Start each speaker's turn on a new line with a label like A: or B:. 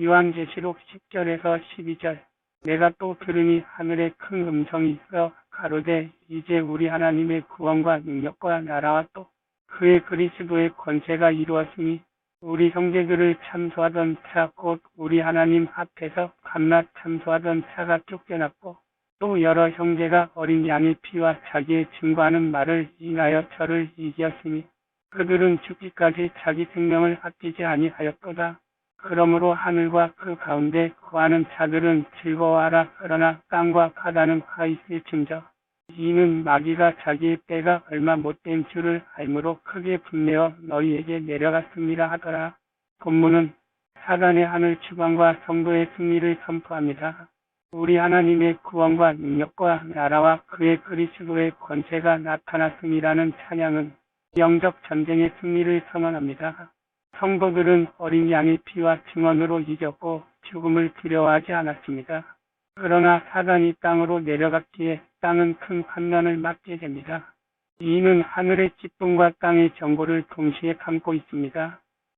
A: 요한계시록 10절에서 12절 내가 또 들으니 하늘에 큰 음성이 있어 가로되 이제 우리 하나님의 구원과 능력과 나라와 또 그의 그리스도의 권세가 이루었으니 우리 형제들을 참소하던 자곧 우리 하나님 앞에서 밤낮 참소하던 자가 쫓겨났고 또 여러 형제가 어린 양의 피와 자기의 증거하는 말을 인하여 저를 이기었으니 그들은 죽기까지 자기 생명을 아끼지 아니하였도다. 그러므로 하늘과 그 가운데 거하는 자들은 즐거워하라. 그러나 땅과 바다는 화 있을 징저. 이는 마귀가 자기의 때가 얼마 못된 줄을 알므로 크게 분내어 너희에게 내려갔습니다 하더라. 본문은 사단의 하늘 추방과 성도의 승리를 선포합니다. 우리 하나님의 구원과 능력과 나라와 그의 그리스도의 권세가 나타났음이라는 찬양은 영적 전쟁의 승리를 선언합니다. 성도들은 어린 양의 피와 증언으로 이겼고 죽음을 두려워하지 않았습니다. 그러나 사단이 땅으로 내려갔기에 땅은 큰 환난을 맞게 됩니다. 이는 하늘의 기쁨과 땅의 정보를 동시에 담고 있습니다.